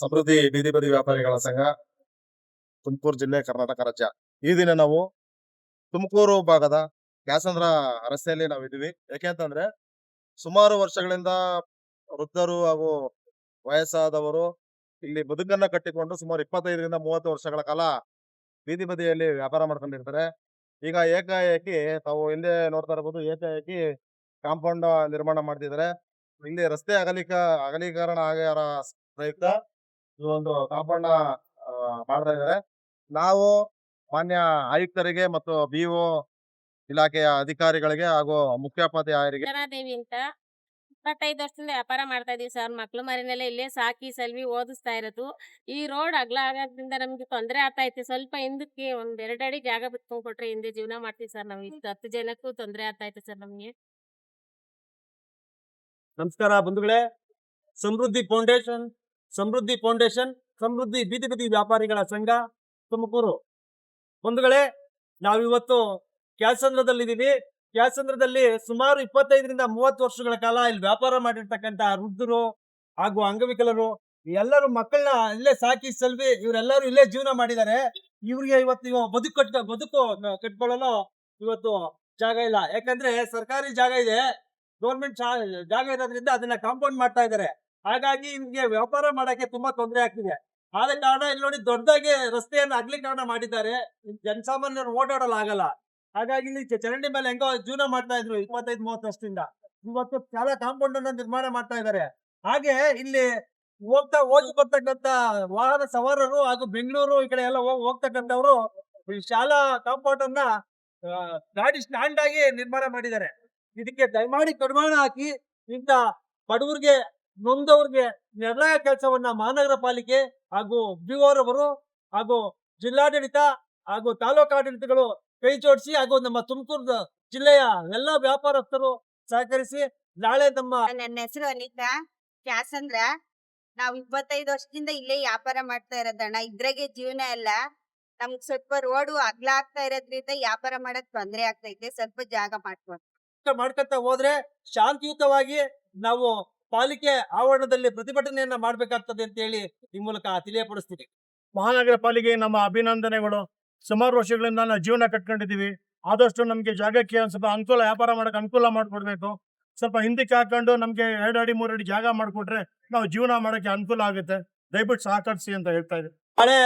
ಸಮೃದ್ಧಿ ಬೀದಿ ಬದಿ ವ್ಯಾಪಾರಿಗಳ ಸಂಘ, ತುಮಕೂರು ಜಿಲ್ಲೆ ಕರ್ನಾಟಕ ರಾಜ್ಯ. ಈ ದಿನ ನಾವು ತುಮಕೂರು ಭಾಗದ ಕ್ಯಾಸಂದ್ರ ರಸ್ತೆಯಲ್ಲಿ ನಾವು ಇದೀವಿ ಯಾಕೆಂತಂದ್ರೆ ಸುಮಾರು ವರ್ಷಗಳಿಂದ ವೃದ್ಧರು ಹಾಗೂ ವಯಸ್ಸಾದವರು ಇಲ್ಲಿ ಬದುಕನ್ನ ಕಟ್ಟಿಕೊಂಡು ಸುಮಾರು ಇಪ್ಪತ್ತೈದರಿಂದ ಮೂವತ್ತು ವರ್ಷಗಳ ಕಾಲ ಬೀದಿ ಬದಿಯಲ್ಲಿ ವ್ಯಾಪಾರ ಮಾಡ್ಕೊಂಡಿರ್ತಾರೆ. ಈಗ ಏಕಾಏಕಿ ತಾವು ಹಿಂದೆ ನೋಡ್ತಾ ಇರಬಹುದು ಏಕಾಏಕಿ ಕಾಂಪೌಂಡ್ ನಿರ್ಮಾಣ ಮಾಡ್ತಿದ್ದಾರೆ. ಇಲ್ಲಿ ರಸ್ತೆ ಅಗಲೀಕ, ಅಗಲೀಕರಣ ಆಗ್ಯಾರ ಪ್ರಯುಕ್ತ ಈ ಒಂದು ಕಾಂಪೌಂಡ್ ಮಾಡ್ತಾ ಇದ್ದಾರೆ. ನಾವು ಮಾನ್ಯ ಆಯುಕ್ತರಿಗೆ ಮತ್ತು ಬಿಒ ಇಲಾಖೆಯ ಅಧಿಕಾರಿಗಳಿಗೆ ಹಾಗೂ ಮುಖ್ಯೋಪಾಧ್ಯಾಯರಿಗೆ ದೇವಿ ಅಂತ ಇಪ್ಪತ್ತೈದು ವರ್ಷದಿಂದ ವ್ಯಾಪಾರ ಮಾಡ್ತಾ ಇದೀವಿ ಸರ್. ಮಕ್ಳು ಮರಿನೆಲ್ಲ ಇಲ್ಲೇ ಸಾಕಿ ಸಲ್ವಿ ಓದಿಸ್ತಾ ಇರೋದು. ಈ ರೋಡ್ ಅಗ್ಲ ಆಗೋದ್ರಿಂದ ನಮ್ಗೆ ತೊಂದರೆ ಆಗ್ತಾ ಐತೆ ಸ್ವಲ್ಪ ಹಿಂದಕ್ಕೆ ಒಂದ್ ಎರಡು ಅಡಿ ಜಾಗ ಬಿಟ್ಕೊಂಡ್ ಕೊಟ್ರೆ ಹಿಂದೆ ಜೀವನ ಮಾಡ್ತೀವಿ ಸರ್ ನಾವು. ಇಷ್ಟು ಹತ್ತು ಜನಕ್ಕೂ ತೊಂದರೆ ಆಗ್ತಾ ಐತೆ ಸರ್ ನಮ್ಗೆ. ನಮಸ್ಕಾರ ಬಂಧುಗಳೇ. ಸಮೃದ್ಧಿ ಫೌಂಡೇಶನ್ ಸಮೃದ್ಧಿ ಫೌಂಡೇಶನ್, ಸಮೃದ್ಧಿ ಬೀದಿ ಬದಿ ವ್ಯಾಪಾರಿಗಳ ಸಂಘ. ತುಮಕೂರು. ಬಂಧುಗಳೇ, ನಾವಿವತ್ತು ಕ್ಯಾಸಂದ್ರದಲ್ಲಿದ್ದೀವಿ ಕ್ಯಾಸಂದ್ರದಲ್ಲಿ ಸುಮಾರು ಇಪ್ಪತ್ತೈದರಿಂದ ಮೂವತ್ತು ವರ್ಷಗಳ ಕಾಲ ಇಲ್ಲಿ ವ್ಯಾಪಾರ ಮಾಡಿರ್ತಕ್ಕಂಥ ವೃದ್ಧರು ಹಾಗೂ ಅಂಗವಿಕಲರು, ಎಲ್ಲರೂ ಮಕ್ಕಳನ್ನ ಇಲ್ಲೇ ಸಾಕಿ ಸಲ್ವಿ ಇವರೆಲ್ಲರೂ ಇಲ್ಲೇ ಜೀವನ ಮಾಡಿದ್ದಾರೆ. ಇವ್ರಿಗೆ ಇವತ್ತು ಇವ ಬದುಕು ಕಟ್ಟ ಬದುಕು ಕಟ್ಕೊಳ್ಳಲು ಇವತ್ತು ಜಾಗ ಇಲ್ಲ. ಯಾಕಂದ್ರೆ ಸರ್ಕಾರಿ ಜಾಗ ಇದೆ. ಗೌರ್ಮೆಂಟ್ ಜಾಗ ಇರೋದ್ರಿಂದ ಅದನ್ನ ಕಾಂಪೌಂಡ್ ಮಾಡ್ತಾ ಇದ್ದಾರೆ. ಹಾಗಾಗಿ ಇವ್ರಿಗೆ ವ್ಯಾಪಾರ ಮಾಡಕ್ಕೆ ತುಂಬಾ ತೊಂದರೆ ಆಗ್ತಿದೆ. ಆದ ಕಾರಣ ಇಲ್ಲಿ ನೋಡಿ ದೊಡ್ಡದಾಗಿ ರಸ್ತೆಯನ್ನು ಅಗಲೀಕರಣ ಮಾಡಿದ್ದಾರೆ. ಜನಸಾಮಾನ್ಯರು ಓಡಾಡಲು ಆಗಲ್ಲ. ಹಾಗಾಗಿ ಇಲ್ಲಿ ಚರಂಡಿ ಮೇಲೆ ಹೆಂಗೋ ಜೀವನ ಮಾಡ್ತಾ ಇದ್ರು ಇಪ್ಪತ್ತೈದು, ಮೂವತ್ತು ವರ್ಷದಿಂದ. ಇವತ್ತು ಶಾಲಾ ಕಾಂಪೌಂಡ್ ಅನ್ನ ನಿರ್ಮಾಣ ಮಾಡ್ತಾ ಇದ್ದಾರೆ. ಹಾಗೆ ಇಲ್ಲಿ ಹೋಗ್ತಾ ಹೋಗಿ ಬರ್ತಕ್ಕಂತ ವಾಹನ ಸವಾರರು ಹಾಗೂ ಬೆಂಗಳೂರು ಈ ಕಡೆ ಎಲ್ಲ ಹೋಗ್- ಹೋಗ್ತಕ್ಕಂಥವ್ರು ಈ ಶಾಲಾ ಕಾಂಪೌಂಡ್ ಅನ್ನ ಗಾಡಿ ಸ್ಟ್ಯಾಂಡ್ ಆಗಿ ನಿರ್ಮಾಣ ಮಾಡಿದ್ದಾರೆ. ಇದಕ್ಕೆ ದಯಮಾಡಿ ಕಡಿವಾಣ ಹಾಕಿ ಇಂತ ಬಡವರಿಗೆ ನೊಂದವ್ರಿಗೆ ನಿರ್ಣಯ ಕೆಲಸವನ್ನ ಮಹಾನಗರ ಪಾಲಿಕೆ ಹಾಗೂ ಬಿಒರವರು ಹಾಗೂ ಜಿಲ್ಲಾಡಳಿತ ಹಾಗೂ ತಾಲೂಕು ಆಡಳಿತಗಳು ಕೈ ಜೋಡಿಸಿ ಹಾಗೂ ನಮ್ಮ ತುಮಕೂರು ಜಿಲ್ಲೆಯ ಎಲ್ಲಾ ವ್ಯಾಪಾರಸ್ಥರು ಸಹಕರಿಸಿ ನಾಳೆ ನಮ್ಮ ನನ್ನ ಹೆಸರು ಅನಿತಾ. ಕ್ಯಾಸಂದ್ರ ನಾವ್ ಇಪ್ಪತ್ತೈದು ವರ್ಷದಿಂದ ಇಲ್ಲೇ ವ್ಯಾಪಾರ ಮಾಡ್ತಾ ಇರೋದಣ್ಣ ಇದ್ರಾಗೆ ಜೀವನ ಅಲ್ಲ. ನಮ್ಗ್ ಸ್ವಲ್ಪ ರೋಡು ಅಗ್ಲ ಆಗ್ತಾ ಇರೋದ್ರಿಂದ ವ್ಯಾಪಾರ ಮಾಡಕ್ ತೊಂದ್ರೆ ಆಗ್ತೈತೆ. ಸ್ವಲ್ಪ ಜಾಗ ಮಾಡ್ಕೊಂಡು ಮಾಡ್ಕೊಂತ ಹೋದ್ರೆ ಶಾಂತಿಯುತವಾಗಿ ನಾವು ಪಾಲಿಕೆ ಆವರಣದಲ್ಲಿ ಪ್ರತಿಭಟನೆಯನ್ನ ಮಾಡ್ಬೇಕಾಗ್ತದೆ ಅಂತ ಹೇಳಿ ಈ ಮೂಲಕ ತಿಳಿಯಪಡಿಸ್ತೀನಿ ಮಹಾನಗರ ಪಾಲಿಕೆ ನಮ್ಮ ಅಭಿನಂದನೆಗಳು. ಸುಮಾರು ವರ್ಷಗಳಿಂದ ನಾವು ಜೀವನ ಕಟ್ಕೊಂಡಿದ್ದೀವಿ. ಆದಷ್ಟು ನಮಗೆ ಜಾಗಕ್ಕೆ ಒಂದು ಸ್ವಲ್ಪ ಅನುಕೂಲ ವ್ಯಾಪಾರ ಮಾಡಕ್ಕೆ ಅನುಕೂಲ ಮಾಡಿಕೊಡ್ಬೇಕು. ಸ್ವಲ್ಪ ಹಿಂದಕ್ಕೆ ಹಾಕೊಂಡು ನಮಗೆ ಎರಡು ಅಡಿ ಮೂರು ಅಡಿ ಜಾಗ ಮಾಡಿಕೊಟ್ರೆ ನಾವು ಜೀವನ ಮಾಡೋಕ್ಕೆ ಅನುಕೂಲ ಆಗುತ್ತೆ. ದಯವಿಟ್ಟು ಸಹಕರಿಸಿ ಅಂತ ಹೇಳ್ತಾ ಇದೆ ಹಳೆ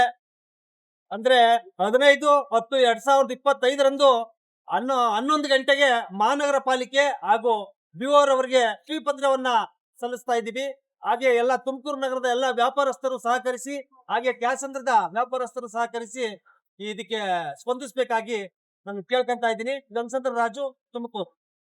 ಅಂದ್ರೆ ಹದಿನೈದು ಹತ್ತು ಎರಡ್ ಸಾವಿರದ ಇಪ್ಪತ್ತೈದರಂದು ಹನ್ನೊ ಹನ್ನೊಂದು ಗಂಟೆಗೆ ಮಹಾನಗರ ಪಾಲಿಕೆ ಹಾಗೂ ಬಿಒರ್ ಅವರಿಗೆ ಪತ್ರವನ್ನ ಸಲ್ಲಿಸ್ತಾ ಇದ್ದೀವಿ. ಹಾಗೆ ಎಲ್ಲ ತುಮಕೂರು ನಗರದ ಎಲ್ಲ ವ್ಯಾಪಾರಸ್ಥರು ಸಹಕರಿಸಿ, ಹಾಗೆ ಕ್ಯಾಸಂದ್ರದ ವ್ಯಾಪಾರಸ್ಥರು ಸಹಕರಿಸಿ ಇದಕ್ಕೆ ಸ್ಪಂದಿಸಬೇಕಾಗಿ ನಾನು ಕೇಳ್ಕೊಂತ ಇದ್ದೀನಿ. ಗಂಗಸಂದ್ರ ರಾಜು, ತುಮಕೂರು.